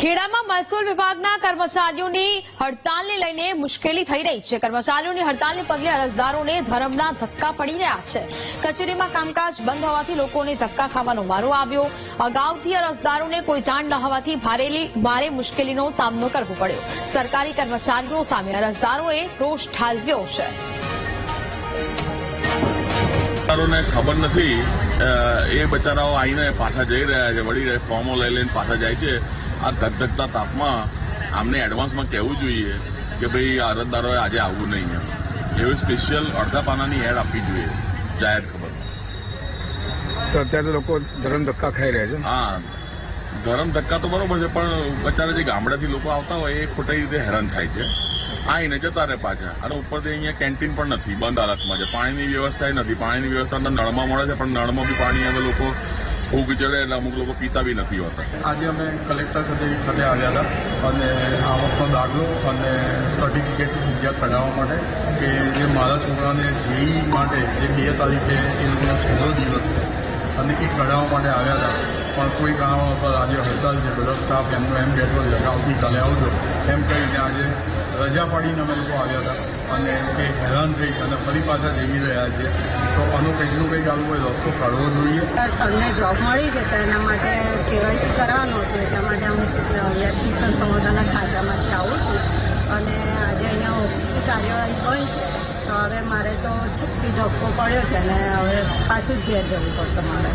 ખેડામાં મહેસૂલ વિભાગના કર્મચારીઓની હડતાલને લઈને મુશ્કેલી થઈ રહી છે. કર્મચારીઓની હડતાલને પગલે અરજદારોને ધરમના ધક્કા પડી રહ્યા છે. કચેરીમાં કામકાજ બંધ હોવાથી લોકોને ધક્કા ખાવાનો મારો આવ્યો. અગાઉથી અરજદારોને કોઈ જાણ ન હોવાથી ભારેલી ભારે મુશ્કેલીનો સામનો કરવો પડ્યો. સરકારી કર્મચારીઓ સામે અરજદારોએ રોષ ઠાલવ્યો છે. ખબર નથી એ બચારાઓ આવીને પાછા જઈ રહ્યા છે, વળી ફોર્મો લઈ લઈને પાછા જાય છે. આ ધગધગતા તાપમાં આમને એડવાન્સમાં કહેવું જોઈએ કે ભાઈ અરજદારોએ આજે આવવું નહીં એમ. એવી સ્પેશિયલ અડધા પાનાની એડ આપવી જોઈએ જાહેર ખબર. તો અત્યારે લોકો ધરમ ધક્કા ખાઈ રહ્યા છે. હા ધરમ ધક્કા તો બરોબર છે પણ અત્યારે જે ગામડાથી લોકો આવતા હોય એ ખોટી રીતે હેરાન થાય છે. આવીને જતા રહે પાછા. અને ઉપરથી અહીંયા કેન્ટીન પણ નથી બંધ હાલતમાં છે. પાણીની વ્યવસ્થા નથી. પાણીની વ્યવસ્થા તો નળમાં મળે છે પણ નળમાં બી પાણી હવે લોકો ફૂગ ચડે એટલે અમુક લોકો પીતા બી નથી હોતા. આજે અમે કલેક્ટર ખાતે આવ્યા હતા અને આવકનો દાખલો અને સર્ટિફિકેટ બીજા કઢાવવા માટે કે જે મારા છોકરાને જેઈ માટે જે બે તારીખે એ લોકોનો છેલ્લો દિવસ છે. અને એ કઢાવવા માટે આવ્યા હતા. પણ કોઈ કારણોસર આજે હડતાલ છે, બધો સ્ટાફ એમનો એમ બેઠો આવતીકાલે આવજો એમ કહીને આજે રજા પાડીને અમે લોકો આવ્યા હતા અને એ હેરાન થઈ અને ફરી પાછા જઈ રહ્યા છીએ. તો આનું કંઈકનું કંઈક આવું હોય રસ્તો કાઢવો જોઈએ? સરને જોબ મળી છે તો એના માટે કેવાયસી કરાવવાનો હતું એટલા માટે હું છે અહીંયા કિશન સમોસાના ખાંચામાંથી આવું છું. અને આજે અહીંયા ઓફિસની કાર્યવાહી બંધ છે. તો હવે મારે તો છેકથી ધક્કો પડ્યો છે ને હવે પાછું જ ઘેર જવું પડશે મારે.